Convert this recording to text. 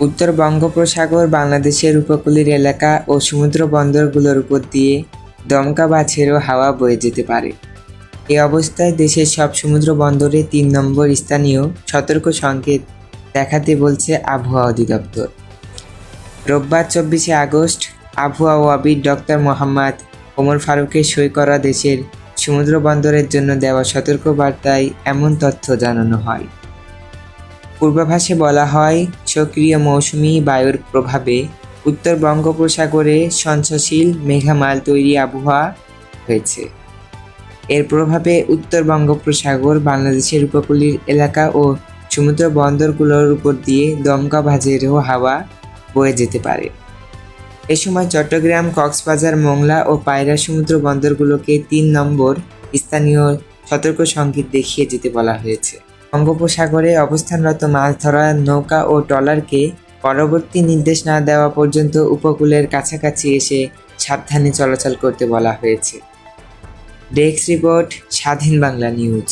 উত্তর বঙ্গোপসাগর বাংলাদেশের উপকূলের এলাকা ও সমুদ্র বন্দরগুলোর উপর দিয়ে দমকা বা ঝেড়ো হাওয়া বয়ে যেতে পারে। এ অবস্থায় দেশের সব সমুদ্র বন্দরে তিন নম্বর স্থানীয় সতর্ক সংকেত দেখাতে বলছে আবহাওয়া অধিদপ্তর। রোববার চব্বিশে আগস্ট আবহাওয়া আবহাওয়াবিদ ডক্টর মোহাম্মদ ওমর ফারুকের সই করা দেশের সমুদ্র বন্দরের জন্য দেওয়া সতর্ক বার্তায় এমন তথ্য জানানো হয়। পূর্বাভাসে বলা হয় সক্রিয় মৌসুমি বায়ুর প্রভাবে উত্তর বঙ্গোপসাগরে সঞ্চয়শীল মেঘামাল তৈরি আবহাওয়া হয়েছে। এর প্রভাবে উত্তর বঙ্গোপসাগর, বাংলাদেশের উপকূলীয় এলাকা ও সমুদ্র বন্দরগুলোর উপর দিয়ে দমকা ভাজেরও হাওয়া বয়ে যেতে পারে। এ সময় চট্টগ্রাম, কক্সবাজার, মোংলা ও পায়রা সমুদ্র বন্দরগুলোকে তিন নম্বর স্থানীয় সতর্ক সংকেত দেখিয়ে যেতে বলা হয়েছে। বঙ্গোপসাগরে অবস্থানরত মাছ ধরা নৌকা ও ট্রলারকে পরবর্তী নির্দেশ না দেওয়া পর্যন্ত উপকূলের কাছাকাছি এসে সাবধানে চলাচল করতে বলা হয়েছে। ডেস্ক রিপোর্ট, স্বাধীন বাংলা নিউজ।